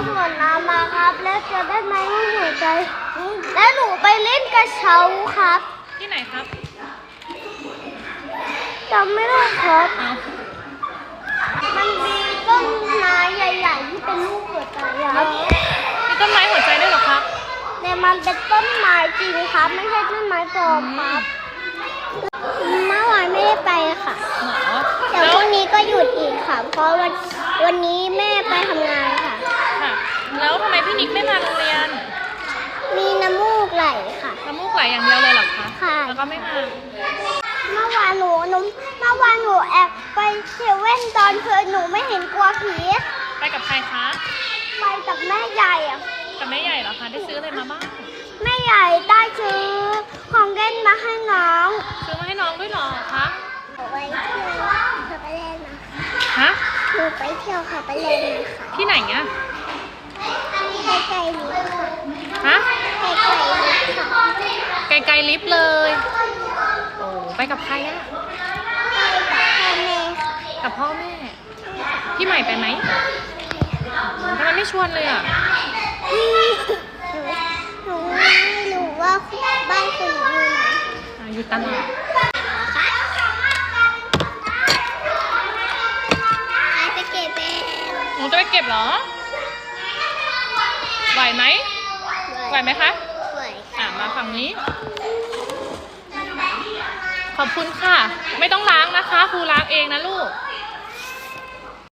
จะได้ไหมหัวใจแล้วหนูไปเล่นกระเช้าครับที่ไหนครับจำไม่ได้ครับ เอามันมีต้นไม้ใหญ่ๆที่เป็นรูปหัวใจครับมีต้นไม้หัวใจด้วยเหรอครับแต่มันเป็นต้นไม้จริงครับ ไม่ใช่ต้นไม้ปลอมครับเมื่อวานไม่ได้ไปค่ะหมอเดี๋ยวแล้พวรุ่งนี้ก็หยุดอีกค่ะ เพราะวันวันนี้แม่ไปทำงานค่ะ ค่ะ แล้ว ทำไมพี่นิกไม่มาโรงเรียน มีน้ำมูกไหลค่ะ น้ำมูกไหลอย่างเดียวเลยเหรอคะค่ะ แล้วก็ไม่มา เมื่อวานหนูหนูเมื่อวานหนูแอบไปเซเว่นตอนเพลินหนูไม่เห็นกลัวผีไปกับใครคะ ไปกับแม่ใหญ่อะกับแม่ใหญ่เหรอคะ ได้ซื้ออะไรมาบ้าง แม่ใหญ่ได้ซื้อของเล่นมาให้น้องซื้อมาให้น้องด้วยเหรอคะหนูไปเที่ยวขับไปเล่นนะฮะหนูไปเที่ยวขับไปเล่นนะคะที่ไหนอะ ใกล้ๆนี้ค่ะฮะใกล้ๆนี้ค่ะไกลๆลิฟต์เลย โอ้ไปกับใครอะไปกับพ่อแม่ค่ะกับพ่อแม่ พี่ใหม่ไปไหมทำไมไม่ชวนเลยอะหนูหนูไม่รู้ว่าบ้านคุณอยู่ไหนอะอยู่ตลาดอาจจะเก็บเองหนูจะไปเก็บเหรอ ไหวไหมไหวไหมคะไหวอะมาฝั่งนี้ ขอบคุณค่ะ ไม่ต้องล้างนะคะครูล้างเองนะลูก